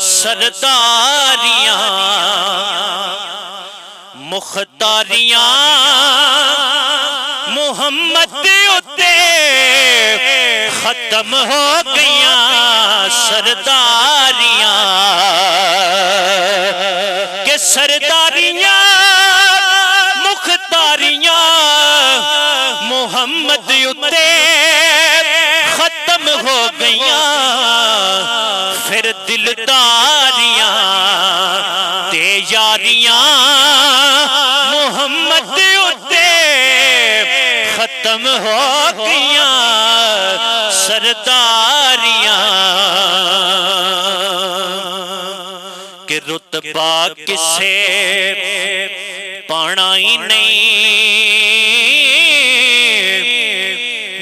سرداریاں، مختاریاں، محمد اتے ختم ہو گئیاں سرداریاں۔ کہ سرداریاں، مختاریاں، محمد اتے ختم ہو گئیاں۔ تے یاریاں محمد اتے ختم ہو گئیاں سرداریاں کہ رتبہ کسے پانا ہی نہیں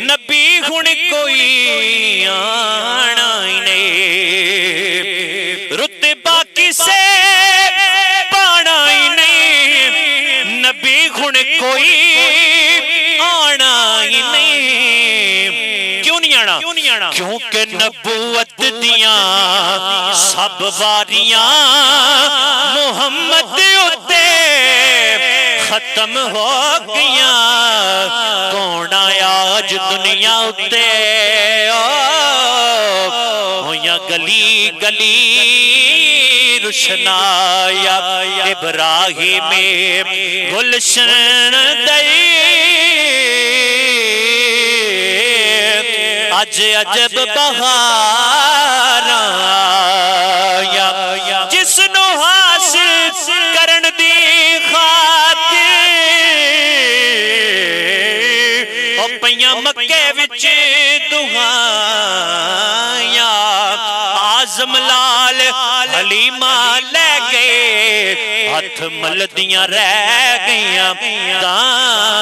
نبی ہن کوئی آنا ہی نہیں رتبہ کسے نبی ہن کوئی آنا ہی نہیں کیوں نہیں آنا کیونکہ نبوت دیاں سب واریاں محمد اتے ختم ہو گیاں کون آیا آج دنیا اتے ہویا گلی گلی رشنایا ابراہیم گلشن دئی۔ اج عجب بہار آیا جس نو حاصل کرن دی خاطر۔ او پیاں مکے وچ دعائیاں آزم لال حلیمہ لے گئے ہاتھ ملدیاں رہ گئیاں داں